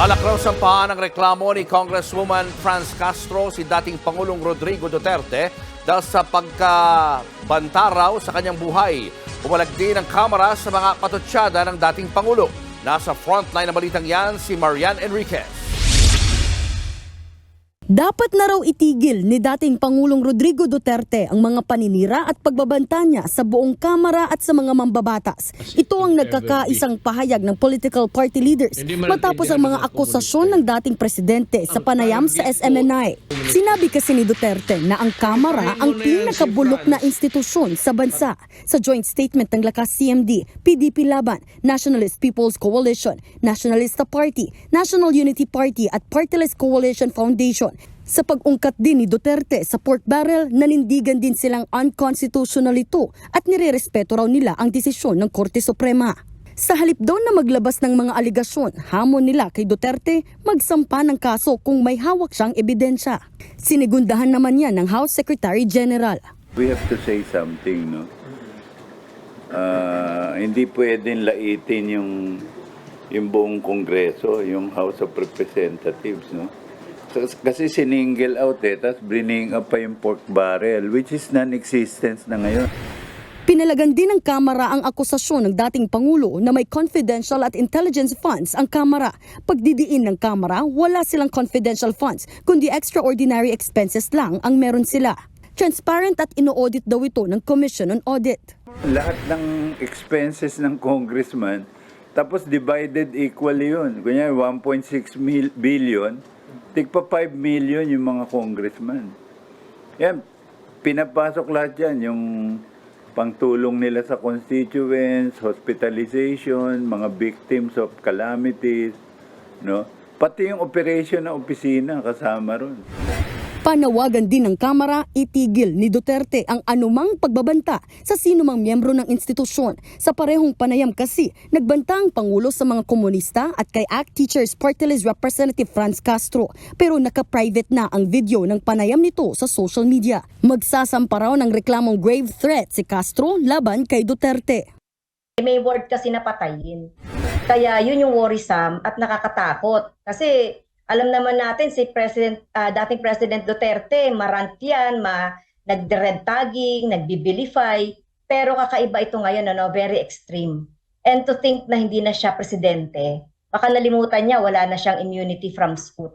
Balak raw sampahan ang reklamo ni Congresswoman Franz Castro si dating Pangulong Rodrigo Duterte dahil sa pagkabanta raw sa kanyang buhay. Pumalag din ang kamera sa mga patutsyada ng dating Pangulo. Nasa frontline ng balitang yan si Marian Enriquez. Dapat na raw itigil ni dating Pangulong Rodrigo Duterte ang mga paninira at pagbabanta niya sa buong Kamara at sa mga mambabatas. Ito ang nagkakaisang pahayag ng political party leaders matapos ang mga akusasyon ng dating presidente sa panayam sa SMNI. Sinabi kasi ni Duterte na ang Kamara ang pinakabulok na institusyon sa bansa. Sa joint statement ng Lakas CMD, PDP Laban, Nationalist People's Coalition, Nationalista Party, National Unity Party at Partyless Coalition Foundation, sa pag-ungkat din ni Duterte sa pork barrel, nanindigan din silang unconstitutional ito at nirerespeto raw nila ang desisyon ng Korte Suprema. Sa halip daw na maglabas ng mga aligasyon, hamon nila kay Duterte magsampa ng kaso kung may hawak siyang ebidensya. Sinigundahan naman yan ng House Secretary General. We have to say something, no? Ah, hindi pwedeng laitin yung yung buong Kongreso, yung House of Representatives, no? Kas- Kasi siningle out eh, tapos bring up pa yung pork barrel, which is non-existence na ngayon. Pinalagan din ng Kamara ang akusasyon ng dating Pangulo na may confidential at intelligence funds ang Kamara. Pagdidiin ng Kamara, wala silang confidential funds, kundi extraordinary expenses lang ang meron sila. Transparent at ino-audit daw ito ng Commission on Audit. Lahat ng expenses ng congressman, tapos divided equally yun. Kunya 1.6 mil- billion, tigpa 5 million yung mga congressman. Yan, pinapasok lahat yan, yung pangtulong nila sa constituents, hospitalization, mga victims of calamities, no? Pati yung operation ng opisina kasama ron. Panawagan din ng Kamara, itigil ni Duterte ang anumang pagbabanta sa sinumang miyembro ng institusyon. Sa parehong panayam kasi, nagbanta ang Pangulo sa mga komunista at kay ACT Teachers Party Representative Franz Castro. Pero naka-private na ang video ng panayam nito sa social media. Magsasampa raw ng reklamong grave threat si Castro laban kay Duterte. may word kasi na patayin. Kaya yun yung worrisome at nakakatakot. Kasi alam naman natin si President, ah, dating President Duterte, marant yan, ma, nag-red tagging, nagbibilify, pero kakaiba ito ngayon, ano, very extreme. And to think na hindi na siya presidente, baka nalimutan niya, wala na siyang immunity from suit.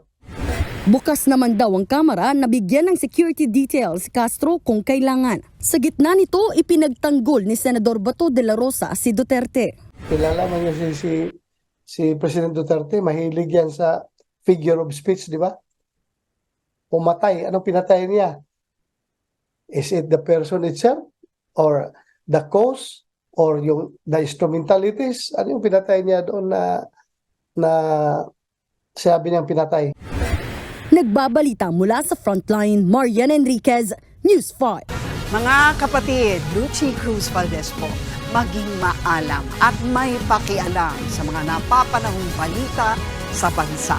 Bukas naman daw ang kamera na bigyan ng security details si Castro kung kailangan. Sa gitna nito, ipinagtanggol ni Senador Bato de la Rosa si Duterte. Kilala mo niyo si, si, si President Duterte, mahilig yan sa figure of speech, di ba? Pumatay. Anong pinatay niya? Is it the person itself? Or the cause? Or yung the instrumentalities? Ano yung pinatay niya doon na na sabi niyang pinatay? Nagbabalita mula sa Frontline, Marian Enriquez, News 5. Mga kapatid, Lucy Cruz Valdez po, maging maalam at may pakialam sa mga napapanahong balita sa bansa.